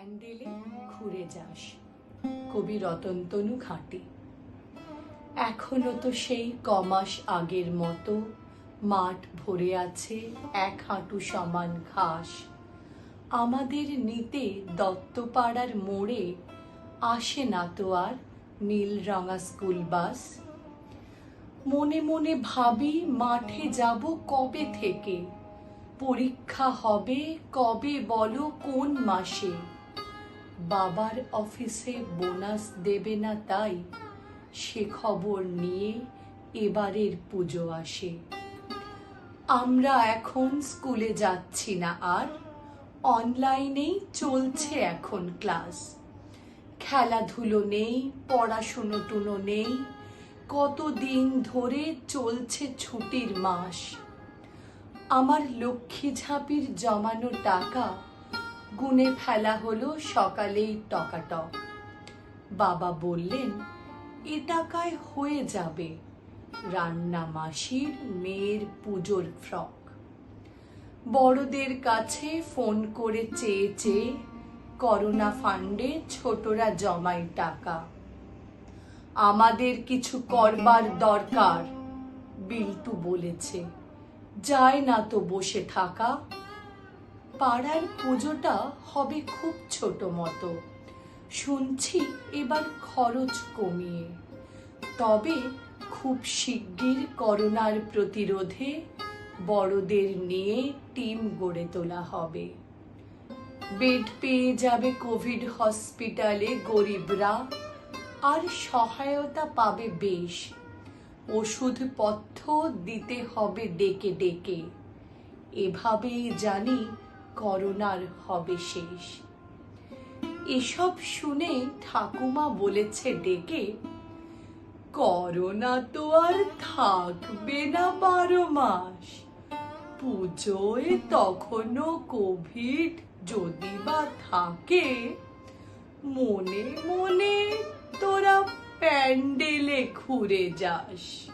প্যান্ডেলে ঘুরে যাস। কবি রতনতনু ঘাঁটি। এখনও তো সেই কমাস আগের মতো মাঠ ভরে আছে এক হাঁটু সমান ঘাস। আমাদের নিতে দত্তপাড়ার মোড়ে আসে না তো আর নীল রঙা স্কুল বাস। মনে মনে ভাবি মাঠে যাব কবে থেকে? পরীক্ষা হবে কবে বলো কোন মাসে? বাবার অফিসে বোনাস দেবে না তাই সে খবর নিয়ে এবারের পুজো আসে। আমরা এখন স্কুলে যাচ্ছি না আর, অনলাইনেই চলছে এখন ক্লাস। খেলাধুলো নেই, পড়াশুনো টুনো নেই, কতদিন ধরে চলছে ছুটির মাস। আমার লক্ষ্মী ঝাঁপির জমানো টাকা গুনে ফেলা হলো সকালেই টকাটক। বাবা বললেন, এ টাকায় হয়ে যাবে রান্না মাসির মেয়ের পুজোর ফ্রক। বড়দের কাছে ফোন করে চেয়ে চেয়ে করোনা ফান্ডে ছোটরা জমায় টাকা। আমাদের কিছু করবার দরকার, বিল্টু বলেছে। যায় না তো বসে থাকা। পাড়ার পুজোটা হবে খুব ছোট মতো। শুনছি এবার খরচ কমিয়ে। তবে খুব শিগগির করোনার প্রতিরোধে বড়দের নিয়ে টিম গড়ে তোলা হবে। বেড পেয়ে যাবে কোভিড হসপিটালে গরিবরা, আর সহায়তা পাবে বেশ। ওষুধপথ্য দিতে হবে ডেকে ডেকে। এভাবেই জানি করোনার হবে শেষ। এসব শুনে ঠাকুমা বলেছে ডেকে করোনা তো আর থাকবে না বারো মাস। পুজোয় তখনও কোভিড যদি বা থাকে, মনে মনে তোরা প্যান্ডেলে ঘুরে যাস।